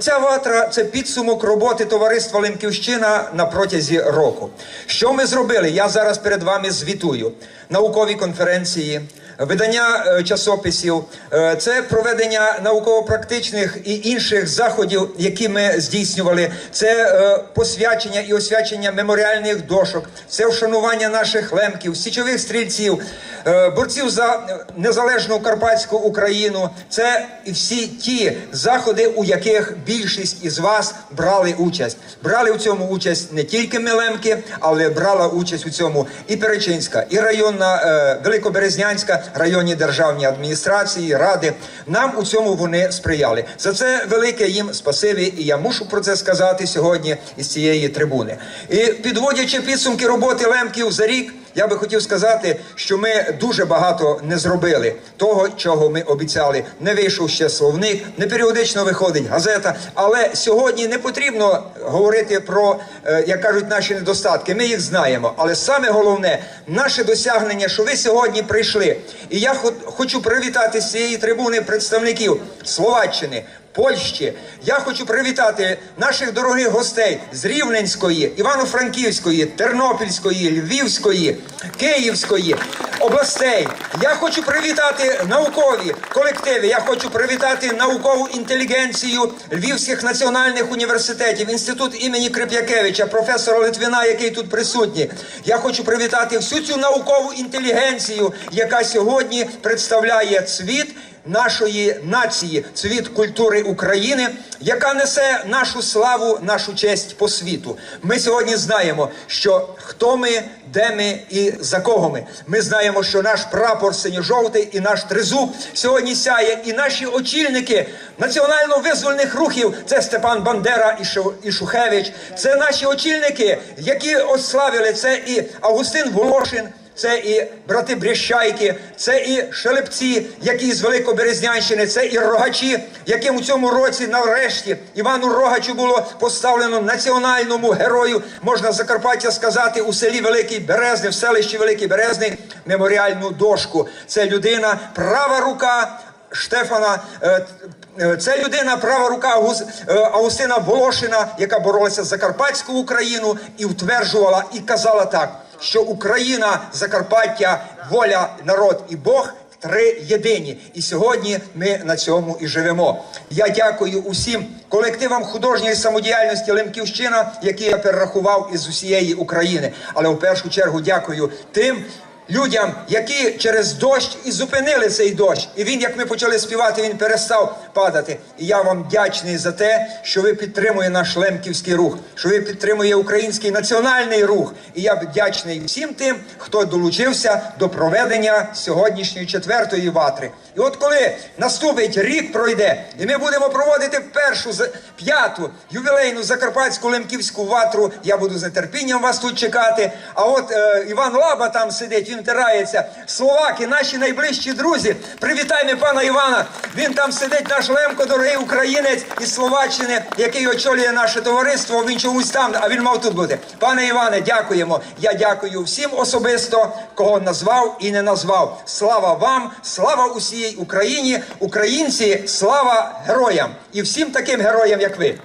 Ця ватра це підсумок роботи товариства Лемківщина на протязі року. Що ми зробили? Я зараз перед вами звітую. Наукові конференції, видання е, часописів, е, це проведення науково-практичних і інших заходів, які ми здійснювали. Це е, посвячення і освячення меморіальних дошок, це вшанування наших лемків, січових стрільців, борців за незалежну карпатську Україну. Це всі ті заходи, у яких більшість із вас брали участь. Брали у цьому участь не тільки Мелемки, але брала участь у цьому і Перечинська, і районна Великоберезнянська районні державні адміністрації, ради. Нам у цьому вони сприяли. За це велике їм спасибі, і я мушу про це сказати сьогодні із цієї трибуни. І підводячи підсумки роботи лемків за рік. Я би хотів сказати, що ми дуже багато не зробили того, чого ми обіцяли. Не вийшов ще словник, не періодично виходить газета. Але сьогодні не потрібно говорити про, е, як кажуть, наші недостатки. Ми їх знаємо. Але саме головне наше досягнення, що ви сьогодні прийшли. І я хочу привітати з цієї трибуни представників Словаччини. Польщі. Я хочу привітати наших дорогих гостей з Рівненської, Івано-Франківської, Тернопільської, Львівської, Київської областей. Я хочу привітати наукові колективи. Я хочу привітати наукову інтелігенцію Львівських національних університетів, інститут імені Крип'якевича, професора Литвина, який тут присутній. Я хочу привітати всю цю наукову інтелігенцію, яка сьогодні представляє цвіт нашої нації, цвіт культури України, яка несе нашу славу, нашу честь по світу. Ми сьогодні знаємо, що хто ми, де ми і за кого ми. Ми знаємо, що наш прапор синьо-жовтий і наш тризуб сьогодні сяє, і наші очільники національно-визвольних рухів це Степан Бандера і Шу- і Шухевич. Це наші очільники, які ославили це і Августин Волошин. Це і брати Брещайки, це і Шелепці, які з Великоберезнянщини, це і рогачі, яким у цьому році нарешті Івану Рогачу було поставлено національному герою, можна Закарпаття сказати, у селі Великий Березний, в селищі Великий Березний, меморіальну дошку. Це людина, права рука Штефана. е, е, Це людина, права рука Авгус- е, Волошина, яка боролася за Закарпатську Україну і утверджувала і казала так, що Україна, Закарпаття, воля, народ і Бог. Три єдині, і сьогодні ми на цьому і живемо. Я дякую усім колективам художньої самодіяльності Лемківщина, які я перерахував із усієї України. Але в першу чергу дякую тим людям, які через дощ і зупинили цей дощ. І він, як ми почали співати, він перестав падати. І я вам вдячний за те, що ви підтримуєте наш лемківський рух, що ви підтримуєте український національний рух. І я вдячний всім тим, хто долучився до проведення сьогоднішньої четвертої ватри. І от коли наступить рік пройде, і ми будемо проводити першу п'яту ювілейну закарпатську лемківську ватру, я буду з нетерпінням вас тут чекати. А от е, Іван Лаба там сидить, він тирається. Словаки, наші найближчі друзі. Привітаймо пана Івана. Він там сидить, наш Лемко, дорогий українець із Словаччини, який очолює наше товариство. Він чомусь там, а він мав тут бути. Пане Іване, дякуємо. Я дякую всім особисто, кого назвав і не назвав. Слава вам, слава усієї Україні, українці, слава героям і всім таким героям, як ви.